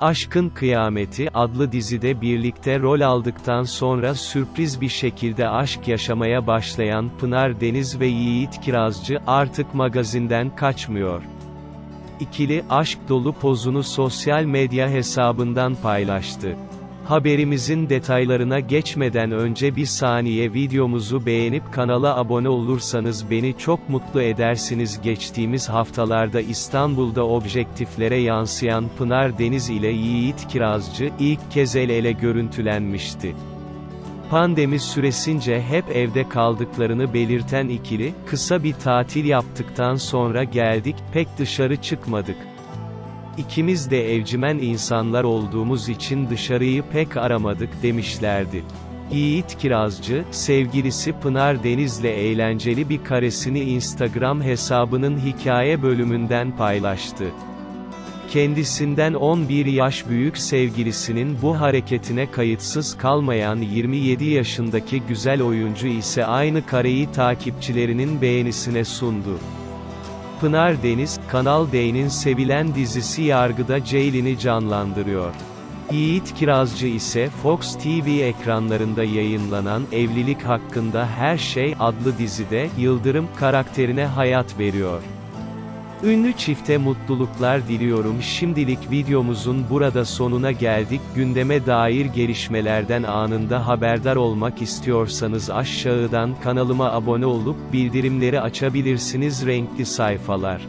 Aşkın Kıyameti adlı dizide birlikte rol aldıktan sonra sürpriz bir şekilde aşk yaşamaya başlayan Pınar Deniz ve Yiğit Kirazcı artık magazinden kaçmıyor. İkili aşk dolu pozunu sosyal medya hesabından paylaştı. Haberimizin detaylarına geçmeden önce bir saniye videomuzu beğenip kanala abone olursanız beni çok mutlu edersiniz. Geçtiğimiz haftalarda İstanbul'da objektiflere yansıyan Pınar Deniz ile Yiğit Kirazcı ilk kez el ele görüntülenmişti. Pandemi süresince hep evde kaldıklarını belirten ikili, kısa bir tatil yaptıktan sonra geldik, pek dışarı çıkmadık. İkimiz de evcimen insanlar olduğumuz için dışarıyı pek aramadık demişlerdi. Yiğit Kirazcı, sevgilisi Pınar Deniz'le eğlenceli bir karesini Instagram hesabının hikaye bölümünden paylaştı. Kendisinden 11 yaş büyük sevgilisinin bu hareketine kayıtsız kalmayan 27 yaşındaki güzel oyuncu ise aynı kareyi takipçilerinin beğenisine sundu. Pınar Deniz, Kanal D'nin sevilen dizisi Yargıda Ceylin'i canlandırıyor. Yiğit Kirazcı ise Fox TV ekranlarında yayınlanan Evlilik Hakkında Her Şey adlı dizide Yıldırım karakterine hayat veriyor. Ünlü çifte mutluluklar diliyorum. Şimdilik videomuzun burada sonuna geldik. Gündeme dair gelişmelerden anında haberdar olmak istiyorsanız aşağıdan kanalıma abone olup bildirimleri açabilirsiniz. Renkli sayfalar